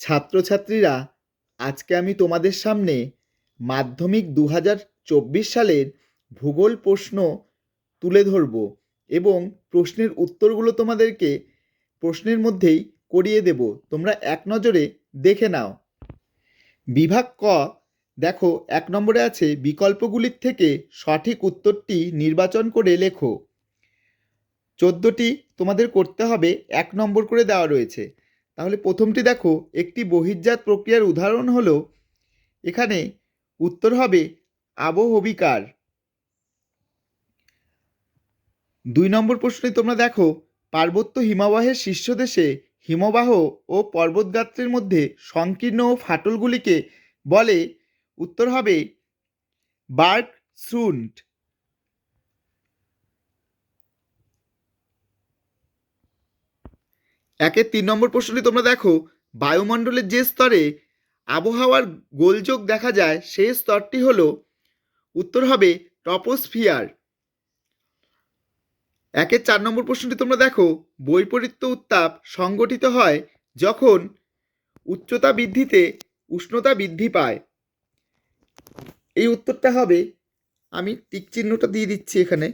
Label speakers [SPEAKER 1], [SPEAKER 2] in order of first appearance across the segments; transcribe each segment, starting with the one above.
[SPEAKER 1] ছাত্রছাত্রীরা, আজকে আমি তোমাদের সামনে মাধ্যমিক দু হাজার চব্বিশ সালের ভূগোল প্রশ্ন তুলে ধরব এবং প্রশ্নের উত্তরগুলো তোমাদেরকে প্রশ্নের মধ্যেই করিয়ে দেব। তোমরা এক নজরে দেখে নাও। বিভাগ ক, দেখো, এক নম্বরে আছে, বিকল্পগুলির থেকে সঠিক উত্তরটি নির্বাচন করে লেখো। চোদ্দোটি তোমাদের করতে হবে, এক নম্বর করে দেওয়া রয়েছে। তাহলে প্রথমটি দেখো, একটি বহির্জাত প্রক্রিয়ার উদাহরণ হলো, এখানে উত্তর হবে আবহবিকার। দুই নম্বর প্রশ্নে তোমরা দেখো, পার্বত্য হিমবাহের শীর্ষদেশে হিমবাহ ও পর্বতগাত্রের মধ্যে সংকীর্ণ ও ফাটলগুলিকে বলে, উত্তর হবে বার্ক শ্রুন্ট একের তিন নম্বর প্রশ্নটি তোমরা দেখো। বায়ুমণ্ডলের যে স্তরে আবহাওয়ার গোলযোগ দেখা যায়, সেই স্তরটি হল, উত্তর হবে টপোস্ফিয়ার একের চার নম্বর প্রশ্নটি তোমরা দেখো, বৈপরীত্য উত্তাপ সংগঠিত হয় যখন উচ্চতা বৃদ্ধিতে উষ্ণতা বৃদ্ধি পায়। এই উত্তরটা হবে, আমি টিক চিহ্নটা দিয়ে দিচ্ছি এখানে।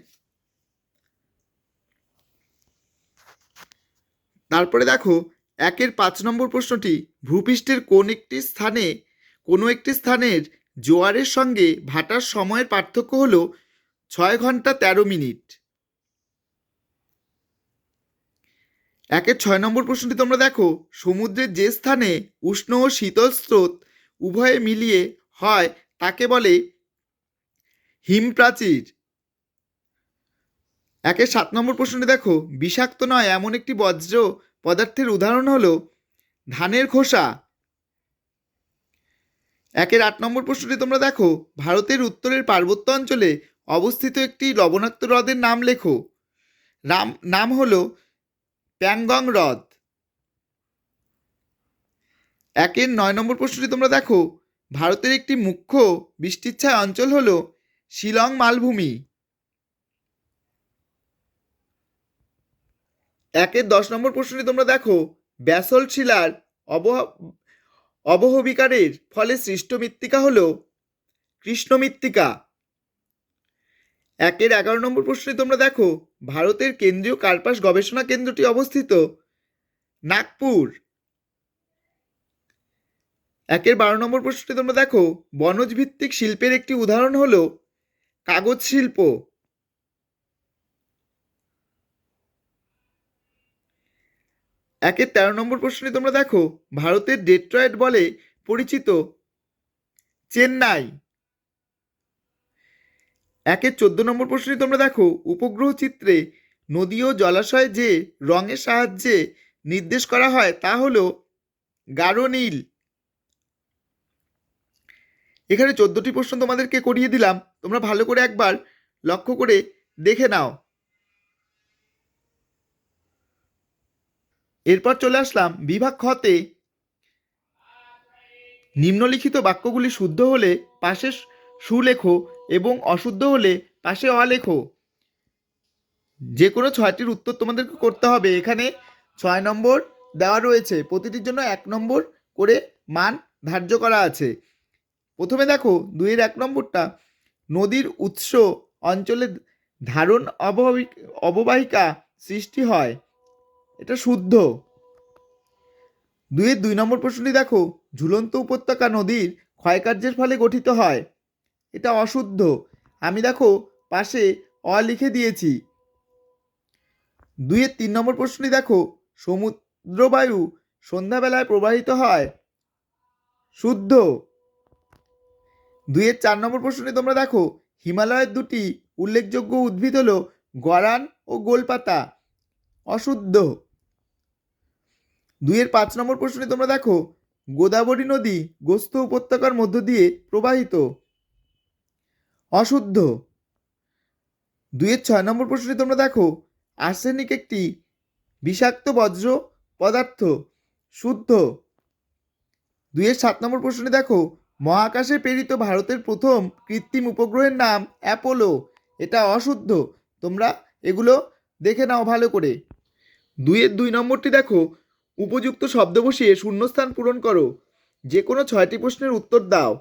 [SPEAKER 1] তারপরে দেখো, একের পাঁচ নম্বর প্রশ্নটি, ভূপৃষ্ঠের কোন একটি স্থানে, কোনো একটি স্থানের জোয়ারের সঙ্গে ভাটার সময়ের পার্থক্য হল ছয় ঘণ্টা তেরো মিনিট। একের ছয় নম্বর প্রশ্নটি তোমরা দেখো, সমুদ্রের যে স্থানে উষ্ণ ও শীতল স্রোত উভয়ে মিলিয়ে হয়, তাকে বলে হিমপ্রাচীর। একের সাত নম্বর প্রশ্নটি দেখো। বিষাক্ত নয়, এমন একটি বজ্র। পদার্থের উদাহরণ হলো ধানের খোসা। একের আট নম্বর প্রশ্নটি তোমরা দেখো। ভারতের উত্তরের পার্বত্য অঞ্চলে অবস্থিত একটি লবণাক্ত হ্রদের নাম লেখো। নাম নাম হলো প্যাংগং হ্রদ। একের নয় নম্বর প্রশ্নটি তোমরা দেখো। ভারতের একটি মুখ্য বৃষ্টিচ্ছায় অঞ্চল হলো শিলং মালভূমি। একের দশ নম্বর প্রশ্নটি তোমরা দেখো। ব্যাসল শিলার অবহ অবহবিকারের ফলে সৃষ্ট মৃত্তিকা হল কৃষ্ণ মৃত্তিকা। একের এগারো নম্বর প্রশ্নে তোমরা দেখো। ভারতের কেন্দ্রীয় কার্পাস গবেষণা কেন্দ্রটি অবস্থিত নাগপুর। একের বারো নম্বর প্রশ্নটি তোমরা দেখো। বনজ ভিত্তিক শিল্পের একটি উদাহরণ হলো কাগজ শিল্প। একের তেরো নম্বর প্রশ্নে তোমরা দেখো, ভারতের ডেট্রয়েড বলে পরিচিত চেন্নাই। একের চোদ্দ নম্বর প্রশ্নে তোমরা দেখো, উপগ্রহ চিত্রে নদী ও জলাশয় যে রঙের সাহায্যে নির্দেশ করা হয় তা হলো গাঢ় নীল। এখানে চোদ্দটি প্রশ্ন তোমাদেরকে করিয়ে দিলাম, তোমরা ভালো করে একবার লক্ষ্য করে দেখে নাও। এরপর চলে আসলাম বিভাগ খতে। নিম্নলিখিত বাক্যগুলি শুদ্ধ হলে পাশে সুলেখো এবং অশুদ্ধ হলে পাশে অলেখো। যে কোনো ছয়টির উত্তর তোমাদেরকে করতে হবে। এখানে ছয় নম্বর দেওয়া রয়েছে। প্রতিটির জন্য এক নম্বর করে মান ধার্য করা আছে। প্রথমে দেখো, দুইয়ের এক নম্বরটা, নদীর উৎস অঞ্চলে ধারণ অববাহিক অববাহিকা সৃষ্টি হয়। এটা শুদ্ধ। দুইয়ের দুই নম্বর প্রশ্নটি দেখো, ঝুলন্ত উপত্যকা নদীর ক্ষয়কার্যের ফলে গঠিত হয়। এটা অশুদ্ধ। আমি দেখো, পাশে অ লিখে দিয়েছি। দুইয়ের তিন নম্বর প্রশ্নটি দেখো, সমুদ্রবায়ু সন্ধ্যাবেলায় প্রবাহিত হয়। শুদ্ধ। দুইয়ের চার নম্বর প্রশ্নটি তোমরা দেখো, হিমালয়ের দুটি উল্লেখযোগ্য উদ্ভিদ হলো গরান ও গোলপাতা। অশুদ্ধ। দুইয়ের পাঁচ নম্বর প্রশ্নে তোমরা দেখো, গোদাবরী নদী গোস্ত উপত্যকার মধ্য দিয়ে প্রবাহিত। অশুদ্ধ। দুইয়ের ছয় নম্বর প্রশ্নে তোমরা দেখো, আর্সেনিক একটি বিষাক্ত বজ্র পদার্থ, শুদ্ধ। দুইয়ের সাত নম্বর প্রশ্নে দেখো, মহাকাশে প্রেরিত ভারতের প্রথম কৃত্রিম উপগ্রহের নাম অ্যাপোলো। এটা অশুদ্ধ। তোমরা এগুলো দেখে নাও ভালো করে। দুইয়ের দুই নম্বরটি দেখো উপযুক্ত শব্দ বসিয়ে শূন্যস্থান পূরণ করো। যে কোনো ছয়টি প্রশ্নের উত্তর দাও।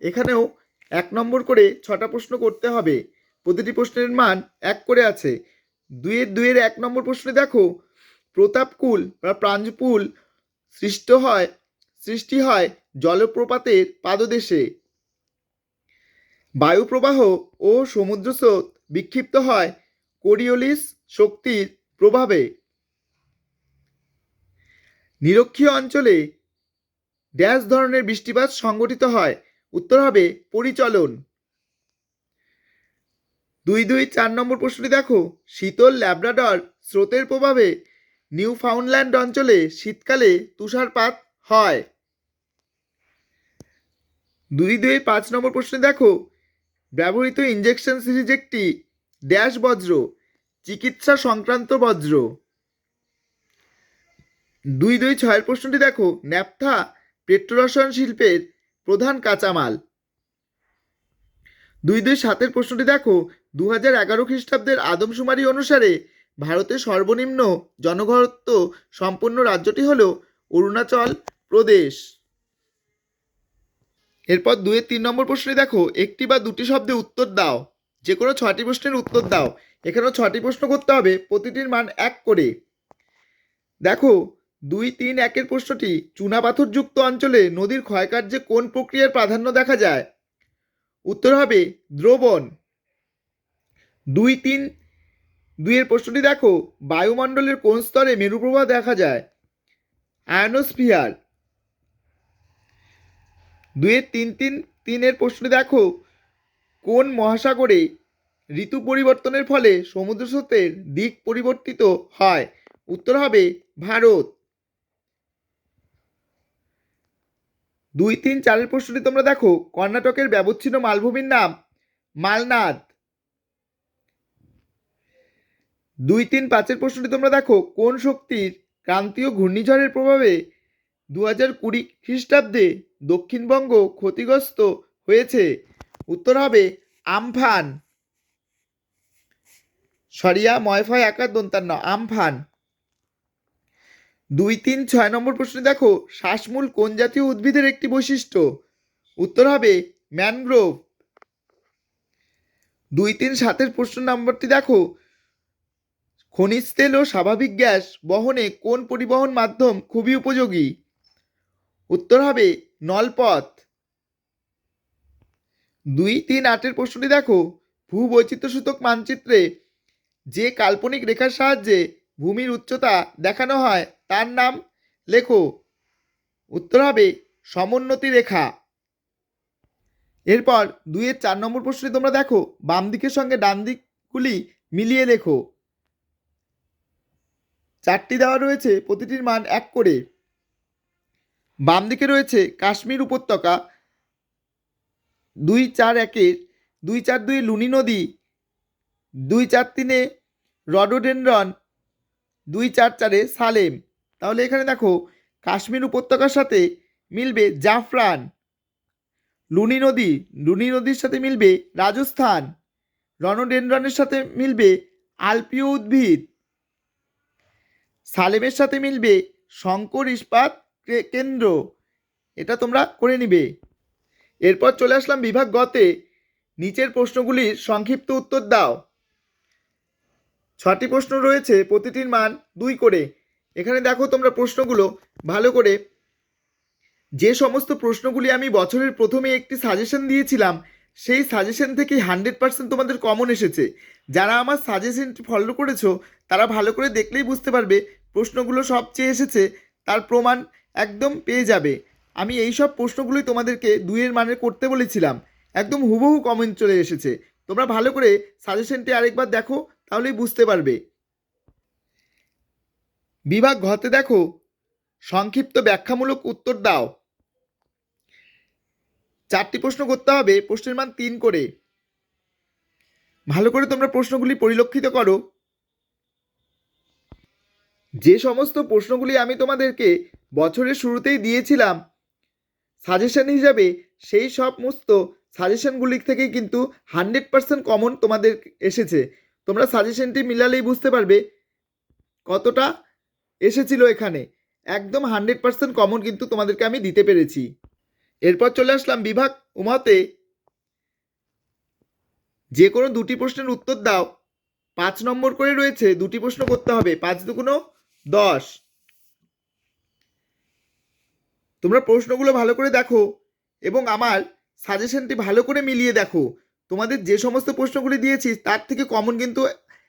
[SPEAKER 1] এখানেও এক নম্বর করে ছটা প্রশ্ন করতে হবে। প্রতিটি প্রশ্নের মান এক করে আছে। দুইয়ের দুইয়ের এক নম্বর প্রশ্নে দেখো প্রতাপকুল বা প্রাঞ্জপুল সৃষ্ট হয়, সৃষ্টি হয় জলপ্রপাতের পাদদেশে। বায়ুপ্রবাহ ও সমুদ্রস্রোত বিক্ষিপ্ত হয় কোরিওলিস শক্তির প্রভাবে। নিরক্ষীয় অঞ্চলে ড্যাশ ধরনের বৃষ্টিপাত সংঘটিত হয়। উত্তর হবে পরিচলন। দুই দুই চার নম্বর প্রশ্নটি দেখো। শীতল ল্যাব্রাডর স্রোতের প্রভাবে নিউ ফাউন্ডল্যান্ড অঞ্চলে শীতকালে তুষারপাত হয়। দুই দুই পাঁচ নম্বর প্রশ্নে দেখো। ব্যবহৃত ইঞ্জেকশন সিরিজ একটি ড্যাশ বজ্র, চিকিৎসা সংক্রান্ত বজ্র। দুই দুই ছয়ের প্রশ্নটি দেখো। ন্যাপথা পেট্রোরসায়ন শিল্পের প্রধান কাঁচামাল। দুই দুই সাতের প্রশ্নটি দেখো। দু হাজার এগারো খ্রিস্টাব্দের আদমশুমারি অনুসারে ভারতের সর্বনিম্ন জনঘনত্ব সম্পন্ন রাজ্যটি হল অরুণাচল প্রদেশ। এরপর দুয়ের তিন নম্বর প্রশ্নে দেখো। একটি বা দুটি শব্দে উত্তর দাও। যে কোনো ছটি প্রশ্নের উত্তর দাও। এখানেও ছটি প্রশ্ন করতে হবে। প্রতিটির মান এক করে। দেখো দুই তিন একের প্রশ্নটি চুনাপাথরযুক্ত অঞ্চলে নদীর ক্ষয়কার্যে কোন প্রক্রিয়ার প্রাধান্য দেখা যায়? উত্তর হবে দ্রবণ। দুই তিন, দুইয়ের প্রশ্নটি দেখো, বায়ুমণ্ডলের কোন স্তরে মেরুপ্রবাহ দেখা যায়? আয়নোস্ফিয়ার। দুইয়ের তিন তিন, তিনের প্রশ্ন দেখো, কোন মহাসাগরে ঋতু পরিবর্তনের ফলে সমুদ্র স্রোতের দিক পরিবর্তিত হয়? উত্তর হবে ভারত। দুই তিন চারের প্রশ্নটি তোমরা দেখো। কর্ণাটকের ব্যবচ্ছিন্ন মালভূমির নাম মালনাদ। দুই তিন পাঁচের প্রশ্নটি তোমরা দেখো, কোন শক্তির ক্রান্তীয় ঘূর্ণিঝড়ের প্রভাবে দু হাজার কুড়ি খ্রিস্টাব্দে দক্ষিণবঙ্গ ক্ষতিগ্রস্ত হয়েছে? উত্তর হবে আমফান। সরিয়া ময়ফয় একার আমফান। দুই তিন ছয় নম্বর প্রশ্নে দেখো, শ্বাসমূল কোন জাতীয় উদ্ভিদের একটি বৈশিষ্ট্য? উত্তর হবে ম্যানগ্রোভ। দুই তিন সাতের প্রশ্ন নম্বরটি দেখো, খনিজ তেল ও স্বাভাবিক গ্যাস বহনে কোন পরিবহন মাধ্যম খুবই উপযোগী? উত্তর হবে নলপথ। দুই তিন আটের প্রশ্নটি দেখো, ভূবৈচিত্র্যসূচক মানচিত্রে যে কাল্পনিক রেখার সাহায্যে ভূমির উচ্চতা দেখানো হয় তার নাম লেখো। উত্তর হবে সমোন্নতি রেখা। এরপর দুইয়ের চার নম্বর প্রশ্নে তোমরা দেখো, বাম দিকের সঙ্গে ডান দিকগুলি মিলিয়ে লেখো। চারটি দেওয়া রয়েছে, প্রতিটির মান এক করে। বাম দিকে রয়েছে কাশ্মীর উপত্যকা। দুই চার একের, দুই চার দুই লুনি নদী। দুই চার তিনে রডোডেনরন দুই চার চারে সালেম। তাহলে এখানে দেখো, কাশ্মীর উপত্যকার সাথে মিলবে জাফরান, লুনি নদী, লুনি নদীর সাথে মিলবে রাজস্থান রণডেনরনের সাথে মিলবে আলপীয় উদ্ভিদ, সালেমের সাথে মিলবে শঙ্কর ইস্পাত কেন্দ্র, এটা তোমরা করে নিবে। এরপর চলে আসলাম বিভাগ গতে, নিচের প্রশ্নগুলির সংক্ষিপ্ত উত্তর দাও। ছটি প্রশ্ন রয়েছে, প্রতিটির মান দুই করে। এখানে দেখো তোমরা প্রশ্নগুলো ভালো করে। যে সমস্ত প্রশ্নগুলি আমি বছরের প্রথমে একটি সাজেশন দিয়েছিলাম, সেই সাজেশন থেকে হান্ড্রেড পার্সেন্ট তোমাদের কমন এসেছে। যারা আমার সাজেশনটি ফলো করেছ, তারা ভালো করে দেখলেই বুঝতে পারবে প্রশ্নগুলো সব চেয়ে এসেছে, তার প্রমাণ একদম পেয়ে যাবে। আমি এই সব প্রশ্নগুলোই তোমাদেরকে দুইয়ের মানে করতে বলেছিলাম, একদম হুবহু কমেন্ট চলে এসেছে। তোমরা ভালো করে সাজেশনটি আরেকবার দেখো, তাহলেই বুঝতে পারবে। বিভাগ ঘতে দেখো। সংক্ষিপ্ত ব্যাখ্যামূলক উত্তর দাও। চারটি প্রশ্ন করতে হবে, প্রশ্নের মান তিন করে। ভালো করে তোমরা প্রশ্নগুলি পরিলক্ষিত করো। যে সমস্ত প্রশ্নগুলি আমি তোমাদেরকে বছরের শুরুতেই দিয়েছিলাম সাজেশন হিসাবে সেই সমস্ত সাজেশনগুলি থেকে কিন্তু হান্ড্রেড পার্সেন্ট কমন তোমাদের এসেছে। তোমরা সাজেশনটি মিলালেই বুঝতে পারবে কতটা এসেছিল এখানে। একদম হান্ড্রেড পার্সেন্ট কমন কিন্তু তোমাদেরকে আমি দিতে পেরেছি। এরপর চলে আসলাম বিভাগ উমাতে। যে কোনো দুটি প্রশ্নের উত্তর দাও। পাঁচ নম্বর করে রয়েছে, দুটি প্রশ্ন করতে হবে। পাঁচ দুগুণো দশ। তোমরা প্রশ্নগুলো ভালো করে দেখো এবং আমার সাজেশনটি ভালো করে মিলিয়ে দেখো। তোমাদের যে সমস্ত প্রশ্নগুলি দিয়েছি, তার থেকে কমন কিন্তু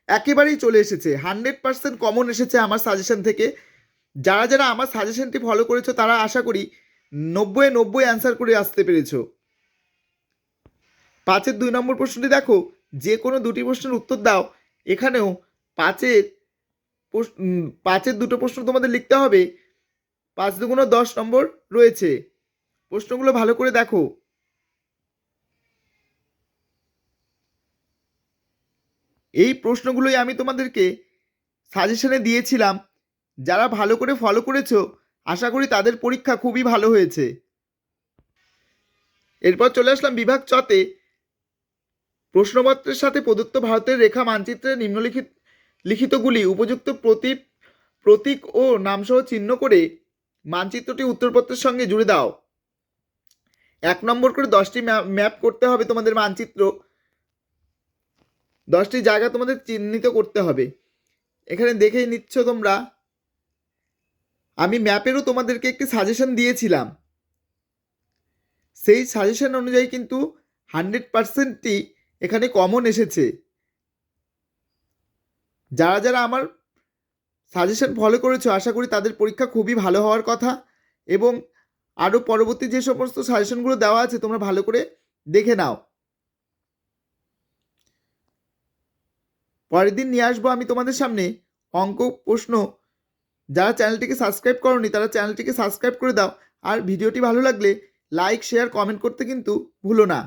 [SPEAKER 1] একেবারেই চলে এসেছে। হান্ড্রেড পার্সেন্ট কমন এসেছে আমার সাজেশন থেকে। যারা যারা আমার সাজেশনটি ফলো করেছ, তারা আশা করি নব্বই নব্বই অ্যান্সার করে আসতে পেরেছ। পাঁচের দুই নম্বর প্রশ্নটি দেখো, যে কোনো দুটি প্রশ্নের উত্তর দাও। এখানেও পাঁচের পাঁচের দুটো প্রশ্ন তোমাদের লিখতে হবে। পাঁচ দুগুণ দশ নম্বর রয়েছে। প্রশ্নগুলো ভালো করে দেখো। এই প্রশ্নগুলোই আমি তোমাদেরকে সাজেশনে দিয়েছিলাম। যারা ভালো করে ফলো করেছ, আশা করি তাদের পরীক্ষা খুবই ভালো হয়েছে। এরপর চলে আসলাম বিভাগ চতে প্রশ্নপত্রের সাথে প্রদত্ত ভারতের রেখা মানচিত্রে নিম্নলিখিত, লিখিতগুলি উপযুক্ত প্রতীক প্রতীক ও নামসহ চিহ্ন করে মানচিত্রটি উত্তরপত্রের সঙ্গে জুড়ে দাও। এক নম্বর করে দশটি ম্যাপ করতে হবে তোমাদের মানচিত্র। দশটি জায়গা তোমাদের চিহ্নিত করতে হবে। এখানে দেখেই নিচ্ছ তোমরা। আমি ম্যাপেরও তোমাদেরকে একটি সাজেশন দিয়েছিলাম। সেই সাজেশন অনুযায়ী কিন্তু হান্ড্রেড পার্সেন্টই এখানে কমন এসেছে। যারা যারা আমার সাজেশন ফলো করেছ, আশা করি তাদের পরীক্ষা খুবই ভালো হওয়ার কথা এবং আরও পরবর্তী যে সমস্ত সাজেশনগুলো দেওয়া আছে, তোমরা ভালো করে দেখে নাও। পরের দিন নিয়ে আসব আমি তোমাদের সামনে। অঙ্ক, প্রশ্ন, যারা চ্যানেলটিকে সাবস্ক্রাইব করনি, তারা চ্যানেলটিকে সাবস্ক্রাইব করে দাও। আর ভিডিওটি ভালো লাগলে লাইক শেয়ার কমেন্ট করতে কিন্তু ভুলো না।